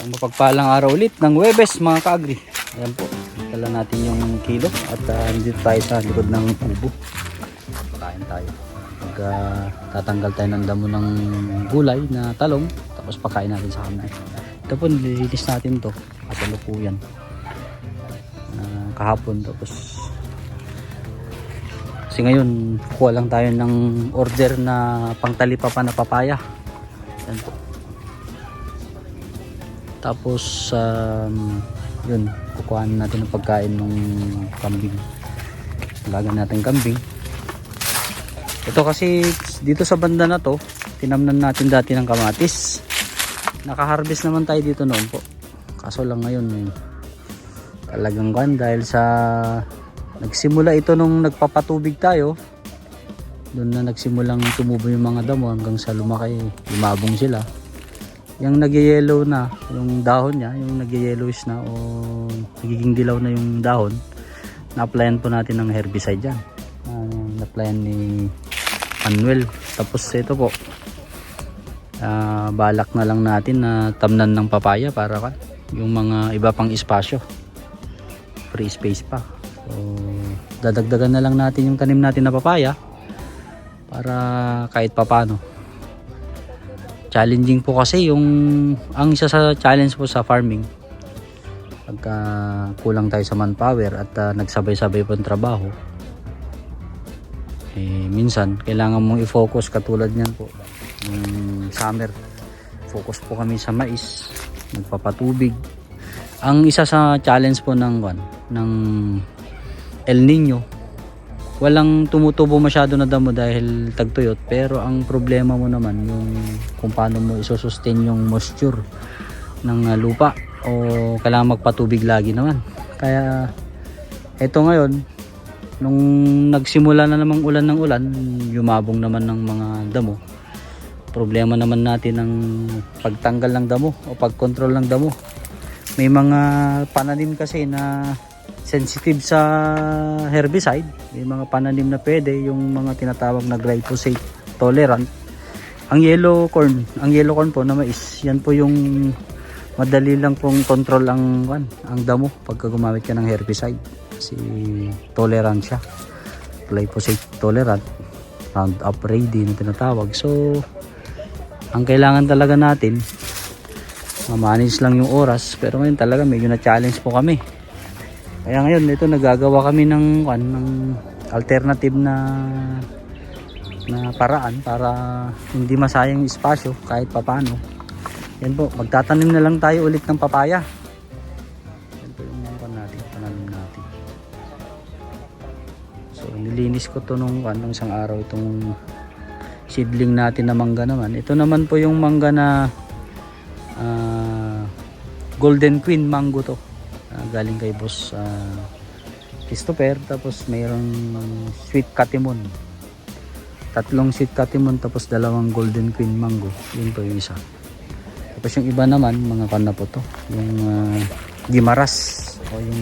Ang mapagpalang araw ulit ng Webes mga kaagri. Ayan po. Dala natin yung kilo at uh, dito tayo sa likod ng kubo. Pakain tayo. Pag ah, tatanggal tayo ng damo ng gulay na talong tapos pakain natin sa kanya. Ito po nililinis natin to at ano po yan. Ah, kahapon tapos kasi ngayon kuha lang tayo ng order na pangtalipa pa na papaya. Tapos, um, yun, kukuha natin ng pagkain ng kambing. Laga natin kambing. Ito kasi, dito sa banda na to, tinamnan natin dati ng kamatis. Nakaharvest naman tayo dito noon po. Kaso lang ngayon, eh, talagang kan dahil sa nagsimula ito nung nagpapatubig tayo. Doon na nagsimulang tumubo yung mga damo hanggang sa lumaki, lumabong sila yung nagyayellow na yung dahon niya yung nagyayellowish na o nagiging dilaw na yung dahon na-applyan po natin ng herbicide dyan uh, na-applyan ni Manuel. Tapos ito po ah, balak na lang natin na tamnan ng papaya para ka yung mga iba pang espasyo. Free space pa. So dadagdagan na lang natin yung tanim natin na papaya para kahit papano challenging po kasi yung ang isa sa challenge po sa farming. Pagka kulang tayo sa manpower at ah, nagsabay-sabay po ang trabaho eh minsan kailangan mong i-focus katulad niyan po. Yung summer focus po kami sa mais nagpapatubig ang isa sa challenge po ng ng El Nino walang tumutubo masyado na damo dahil tagtuyot pero ang problema mo naman yung kung paano mo isosustain yung moisture ng uh, lupa o kailangan magpatubig lagi naman. Kaya eto ngayon nung nagsimula na namang ulan ng ulan yumabong naman ng mga damo. Problema naman natin ng pagtanggal ng damo o pagkontrol ng damo. May mga pananim kasi na sensitive sa herbicide. May mga pananim na pwede, yung mga tinatawag na glyphosate tolerant. Ang yellow corn, ang yellow corn po na mais, yan po yung madali lang pong control ang kan, ang damo pagka gumamit ka ng herbicide. Kasi tolerant siya. Glyphosate tolerant. Roundup ready na tinatawag. So, ang kailangan talaga natin, ma-manage lang yung oras. Pero ngayon talaga medyo na-challenge po kami kaya ngayon ito nagagawa kami ng kan ng alternative na na paraan para hindi masayang espasyo kahit papano. Yan po, magtatanim na lang tayo ulit ng papaya. Yan po yung kan natin, pananim natin. So nilinis ko to nung kan isang araw itong seedling natin na mangga naman. Ito naman po yung mangga na ah, Golden Queen mango to. Ah, galing kay boss uh, Christopher. Tapos mayroong sweet katimon. Tatlong sweet katimon tapos dalawang golden queen mango. Yun po yung isa. Tapos yung iba naman mga kan na po to yung uh, gimaras o yung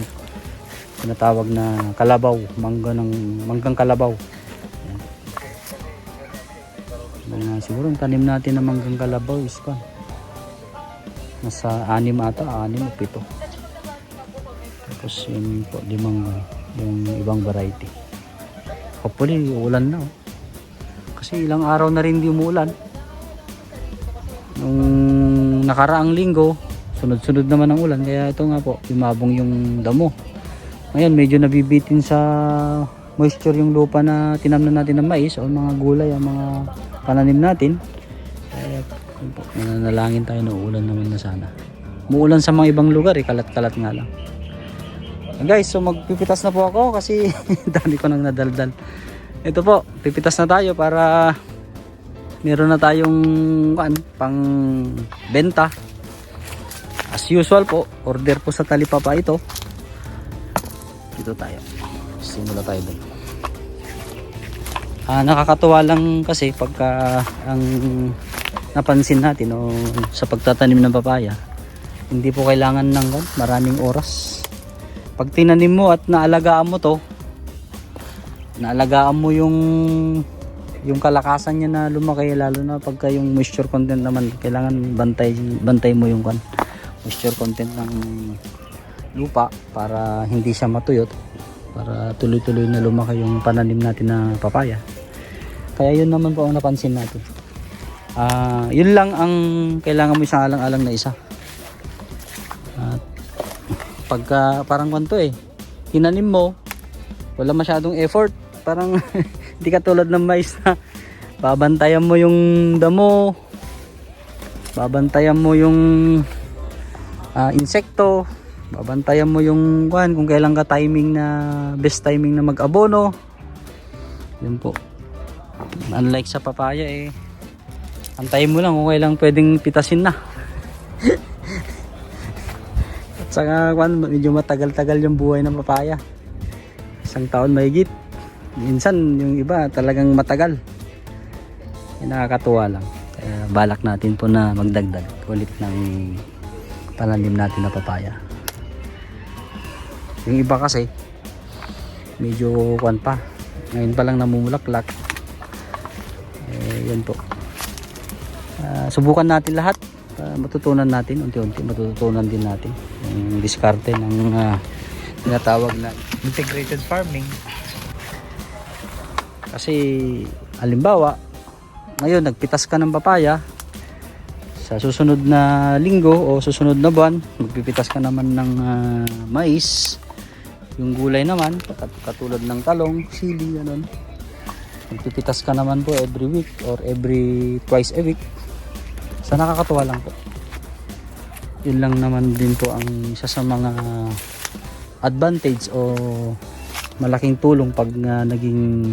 tinatawag na kalabaw. Mangga ng manggang kalabaw. Mga siguro ang tanim natin na manggang kalabaw is kan nasa anim ata anim o pito tapos yun po limang yung ibang variety. Hopefully ulan na oh. kasi ilang araw na rin di umuulan. Nung nakaraang linggo sunod-sunod naman ang ulan. Kaya ito nga po lumabong yung damo. Ngayon medyo nabibitin sa moisture yung lupa na tinamnan natin ng mais o mga gulay ang mga pananim natin. Kaya nananalangin tayo na uulan naman na sana. Muulan sa mga ibang lugar eh kalat-kalat nga lang Guys, so magpipitas na po ako kasi dami ko nang nadaldal. Ito po, pipitas na tayo para meron na tayong kan, pang benta. As usual po, order po sa talipapa ito. Dito tayo. Simula tayo doon. Ah, nakakatuwa lang kasi pagka ang napansin natin o sa pagtatanim ng papaya, hindi po kailangan ng maraming oras pag tinanim mo at naalagaan mo to naalagaan mo yung yung kalakasan niya na lumaki lalo na pagka yung moisture content naman kailangan bantay bantay mo yung kan moisture content ng lupa para hindi siya matuyot para tuloy-tuloy na lumaki yung pananim natin na papaya. Kaya yun naman po ang napansin natin. Ah, yun lang ang kailangan mo isang alang-alang na isa. At pagka parang kwanto eh tinanim mo wala masyadong effort. Parang hindi ka tulad ng mais na babantayan mo yung damo babantayan mo yung ah, insekto babantayan mo yung kwan kung kailan ka timing na best timing na mag-abono. Yun po. Unlike sa papaya eh antayin mo lang kung kailan pwedeng pitasin na saka kwan, medyo matagal-tagal yung buhay ng papaya. Isang taon mahigit. Minsan yung iba talagang matagal. Nakakatuwa lang. Kaya balak natin po na magdagdag ulit ng pananim natin na papaya. Yung iba kasi medyo kwan pa. Ngayon pa lang namumulaklak. Eh yun po. Ah, subukan natin lahat. Para matutunan natin. Unti-unti matutunan din natin yung diskarte ng ah, tinatawag na integrated farming. Kasi alimbawa ngayon nagpitas ka ng papaya. Sa susunod na linggo o susunod na buwan magpipitas ka naman ng ah, mais. Yung gulay naman kat- katulad ng talong, sili, ganun. Magpipitas ka naman po every week or every twice a week. Sa nakakatuwa lang po yun lang naman din po ang isa sa mga advantage o malaking tulong pag nga naging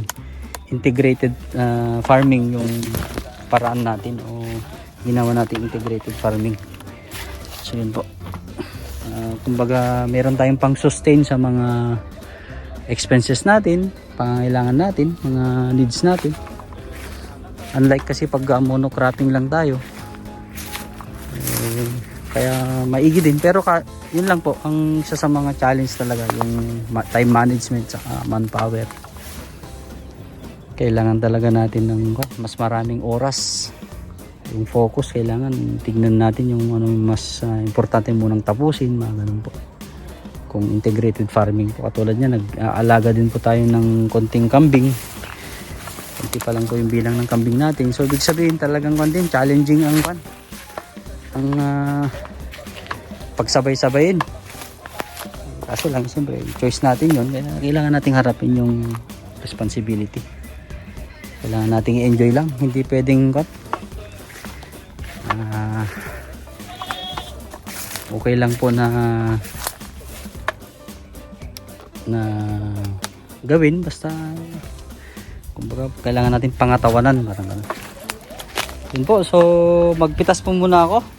integrated ah, farming yung paraan natin o ginawa natin integrated farming. So yun po. Ah, kumbaga meron tayong pang sustain sa mga expenses natin pangangailangan natin mga needs natin. Unlike kasi pag monocropping lang tayo kaya maigi din. Pero ka, yun lang po ang isa sa mga challenge talaga yung time management sa manpower. Kailangan talaga natin ng kwa, mas maraming oras. Yung focus kailangan tignan natin yung ano mas ah, importante munang tapusin mga ganun po. Kung integrated farming po. Katulad niya nag-aalaga din po tayo ng konting kambing. Konti pa lang po yung bilang ng kambing natin. So ibig sabihin talagang kwan challenging ang kwan ang ah, pagsabay-sabayin. Kaso lang siyempre choice natin yun. Kailangan nating harapin yung responsibility. Kailangan nating i-enjoy lang. Hindi pwedeng kwan ah, okay lang po na na gawin. Basta kumbaga kailangan natin pangatawanan. Parang ganun. Yun po. So magpitas po muna ako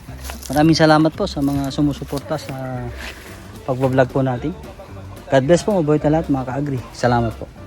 maraming salamat po sa mga sumusuporta sa pagbablog po natin. God bless po mabuhay na lahat mga ka-agri. Salamat po